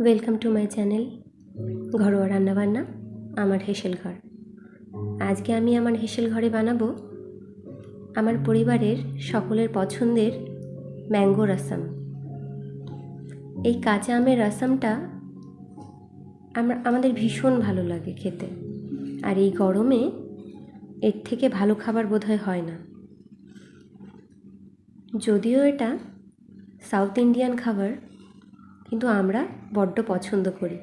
Welcome to my channel ঘরোয়া রান্নাবান্না, আমার হেসেল ঘর। আজকে আমি আমার হেসেল ঘরে বানাবো আমার পরিবারের সকলের পছন্দের ম্যাঙ্গো রাসাম। এই কাঁচা আমের রাসামটা আমরা, আমাদের ভীষণ ভালো লাগে খেতে। আর এই গরমে এর থেকে ভালো খাবার বোধহয় হয় না। যদিও এটা সাউথ ইন্ডিয়ান খাবার কিন্তু আমরা বড্ড পছন্দ করি।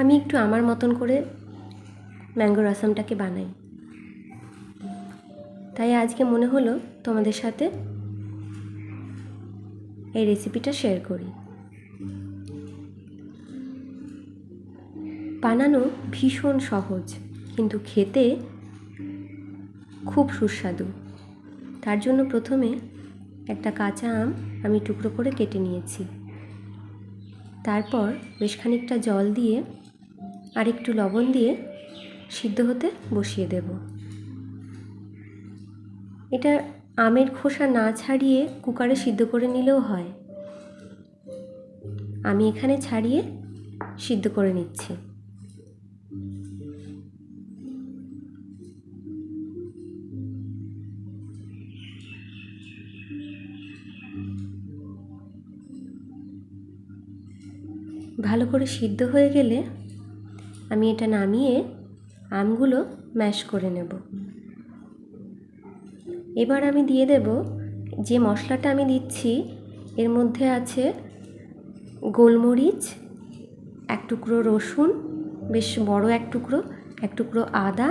আমি একটু আমার মতন করে ম্যাঙ্গো রাসামটাকে বানাই। তাই আজকে মনে হলো তোমাদের সাথে এই রেসিপিটা শেয়ার করি। বানানো ভীষণ সহজ, কিন্তু খেতে খুব সুস্বাদু। তার জন্য প্রথমে একটা কাঁচা আম আমি টুকরো করে কেটে নিয়েছি। তারপর বেশ খানিকটা জল দিয়ে আর একটু লবণ দিয়ে সিদ্ধ হতে বসিয়ে দেব। এটা আমের খোসা না ছাড়িয়ে কুকারে সিদ্ধ করে নিলেও হয়। আমি এখানে ছাড়িয়ে সিদ্ধ করে নিচ্ছি। ভালো করে সিদ্ধ হয়ে গেলে আমি এটা নামিয়ে আমগুলো ম্যাশ করে নেব। এবার আমি দিয়ে দেব যে মশলাটা আমি দিচ্ছি, এর মধ্যে আছে গোলমরিচ, এক টুকরো রসুন, বেশ বড় এক টুকরো এক টুকরো আদা,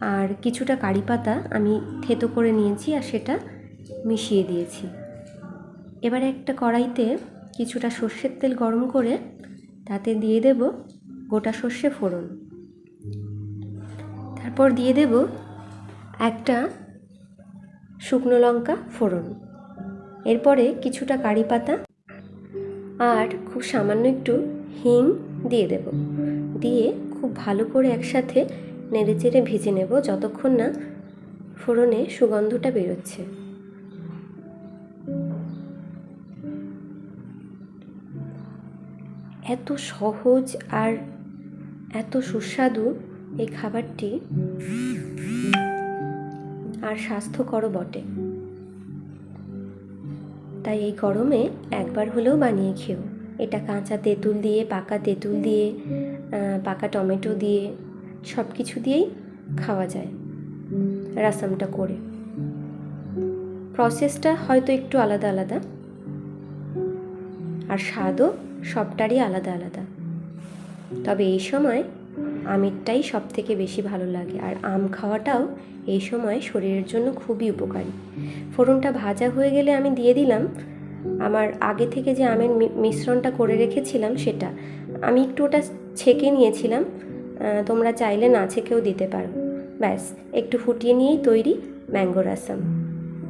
আর কিছুটা কারি পাতা আমি থেতো করে নিয়েছি আর সেটা মিশিয়ে দিয়েছি। এবারে একটা কড়াইতে কিছুটা সর্ষের তেল গরম করে তাতে দিয়ে দেব গোটা সর্ষে ফোড়ন। তারপর দিয়ে দেব একটা শুকনো লঙ্কা ফোড়ন। এরপরে কিছুটা কারি পাতা আর খুব সামান্য একটু হিং দিয়ে দেব। দিয়ে খুব ভালো করে একসাথে নেড়ে চেড়ে ভেজে নেব যতক্ষণ না ফোড়নে সুগন্ধটা বেরোচ্ছে। এত সহজ আর এত সুস্বাদু এই খাবারটি আর স্বাস্থ্যকরও বটে। তাই এই গরমে একবার হলেও বানিয়ে খেও। এটা কাঁচা তেঁতুল দিয়ে, পাকা তেঁতুল দিয়ে পাকা টমেটো দিয়ে সব কিছু দিয়েই খাওয়া যায়। রাসামটা করে। প্রসেসটা হয়তো একটু আলাদা আলাদা। আর স্বাদও সবটারই আলাদা আলাদা। তবে এই সময় আমেরটাই সব থেকে বেশি ভালো লাগে আর আম খাওয়াটাও এই সময় শরীরের জন্য খুবই উপকারী। ফোড়নটা ভাজা হয়ে গেলে আমি দিয়ে দিলাম। আমার আগে থেকে যে আমের মিশ্রণটা করে রেখেছিলাম সেটা। আমি একটু ওটা ছেঁকে নিয়েছিলাম। তোমরা চাইলে না ছেঁকেও দিতে পারো। ব্যাস, একটু ফুটিয়ে নিয়েই তৈরি ম্যাঙ্গো রাসাম